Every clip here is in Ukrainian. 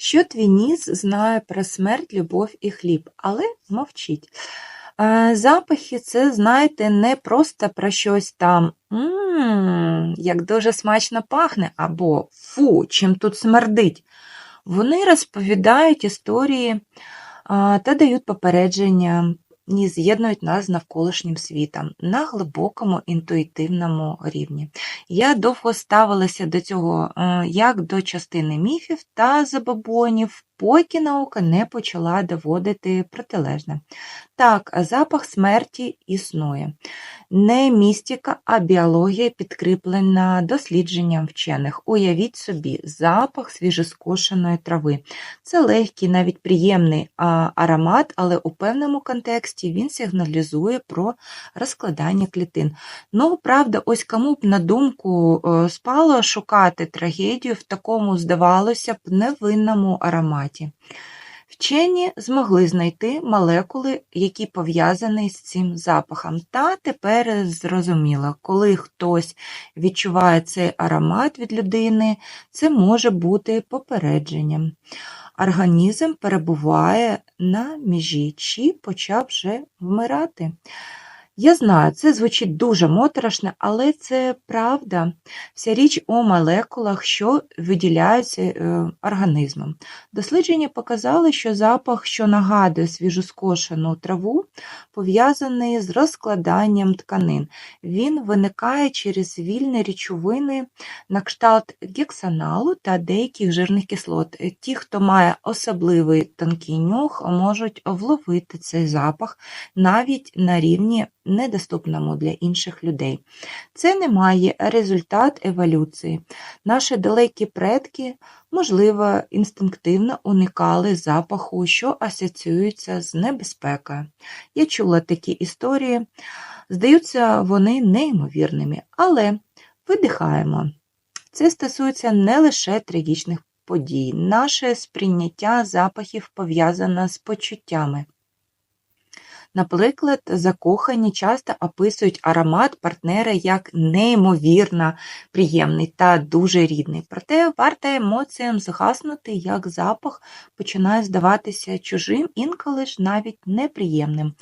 Що твій ніс знає про смерть, любов і хліб, але мовчить. Запахи це, знаєте, не просто про щось там, «Ммм, як дуже смачно пахне, або фу, чим тут смердить. Вони розповідають історії та дають попередження, і з'єднують нас з навколишнім світом на глибокому інтуїтивному рівні. Я довго ставилася до цього е, як до частини міфів та забобонів, поки наука не почала доводити протилежне. Так, запах смерті існує. Не містика, а біологія підкріплена дослідженням вчених. Уявіть собі, запах свіжоскошеної трави. Це легкий, навіть приємний аромат, але у певному контексті він сигналізує про розкладання клітин. Ну, правда, ось кому б на думку е, спало шукати трагедію в такому, здавалося б, невинному ароматі. Вчені змогли знайти молекули, які пов'язані з цим запахом. Та тепер зрозуміло, коли хтось відчуває цей аромат від людини, це може бути попередженням. Організм перебуває на межі чи почав вже вмирати. Я знаю, це звучить дуже моторошно, але це правда. Вся річ у молекулах, що виділяються е, організмом. Дослідження показали, що запах, що нагадує свіжоскошену траву, пов'язаний з розкладанням тканин. Він виникає через вільні речовини на кшталт гексаналу та деяких жирних кислот. Ті, хто має особливий тонкий нюх, можуть вловити цей запах навіть на рівні недоступному для інших людей. Це не має результат еволюції. Наші далекі предки, можливо, інстинктивно уникали запаху, що асоціюється з небезпекою. Я чула такі історії, здаються, вони неймовірними, але видихаємо. Це стосується не лише трагічних подій. Наше сприйняття запахів пов'язане з почуттями. Наприклад, закохані часто описують аромат партнера як неймовірно приємний та дуже рідний. Проте варто емоціям згаснути, як запах починає здаватися чужим, інколи ж навіть неприємним.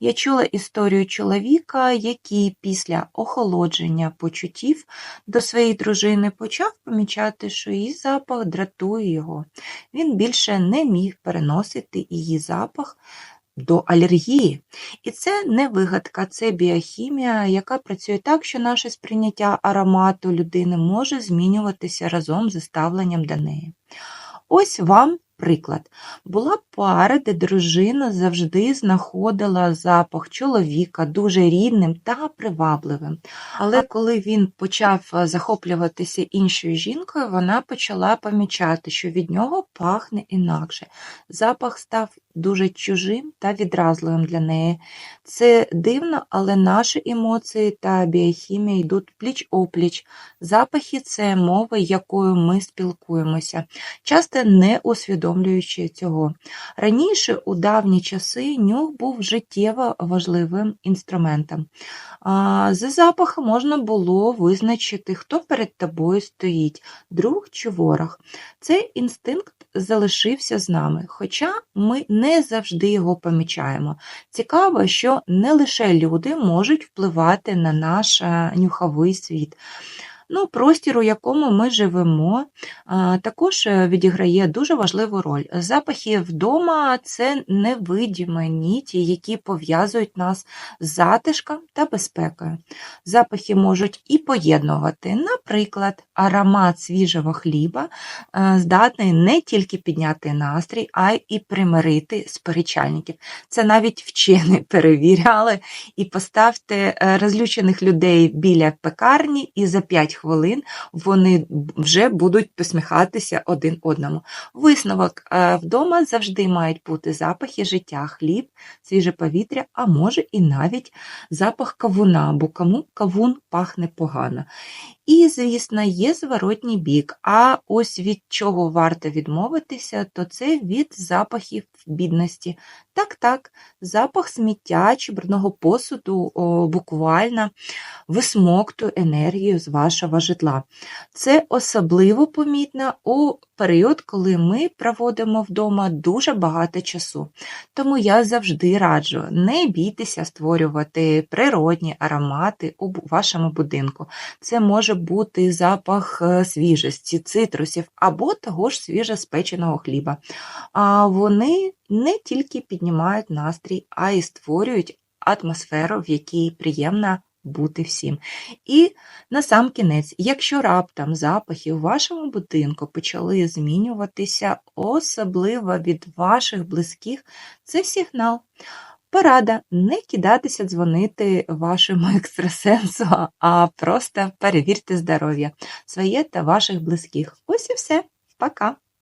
Я чула історію чоловіка, який після охолодження почуттів до своєї дружини почав помічати, що її запах дратує його. Він більше не міг переносити її запах до алергії. І це не вигадка, це біохімія, яка працює так, що наше сприйняття аромату людини може змінюватися разом з ставленням до неї. Ось вам Приклад, була пара, де дружина завжди знаходила запах чоловіка дуже рідним та привабливим. Але коли він почав е, захоплюватися іншою жінкою, вона почала помічати, що від нього пахне інакше. Запах став дуже чужим та відразливим для неї. Це дивно, але наші емоції та біохімія йдуть пліч опліч. Запахи це мова, якою ми спілкуємося, часто не усвідомлюючи цього. Раніше, у давні часи, нюх був життєво важливим інструментом. За запахом можна було визначити, хто перед тобою стоїть, друг чи ворог. Цей інстинкт залишився з нами, хоча ми не завжди його помічаємо. Цікаво, що не лише люди можуть впливати на наш е, нюховий світ. Ну, Простір, у якому ми живемо, також е, відіграє дуже важливу роль. Запахи вдома це невидимі ніті, які пов'язують нас з затишком та безпекою. Запахи можуть і поєднувати, наприклад, аромат свіжого хліба е, здатний не тільки підняти настрій, а й примирити сперечальників. Це навіть вчені перевіряли і поставте е, розлючених людей біля пекарні і за 5 хвилин вони вже будуть посміхатися один одному. Висновок е, вдома завжди мають бути запахи життя, хліб, свіже повітря, а може і навіть запах кавуна, бо кому кавун пахне погано. І, звісно, є зворотній бік. А ось від чого варто відмовитися, то це від запахів бідності. Так-так, запах сміття чи брудного посуду о, буквально висмоктує енергію з вашого житла. Це особливо помітно у період, коли ми проводимо вдома дуже багато часу. Тому я завжди раджу не бійтеся створювати природні аромати у вашому будинку. Це може бути запах е, свіжості, цитрусів або того ж свіжеспеченого хліба. А вони не тільки піднімають настрій, а й створюють атмосферу, в якій приємно бути всім. І на сам кінець, якщо раптом запахи у вашому будинку почали змінюватися, особливо від ваших близьких, це сигнал. Порада не кидатися дзвонити вашому екстрасенсу, а просто перевірте здоров'я своє та ваших близьких. Ось і все. Пока!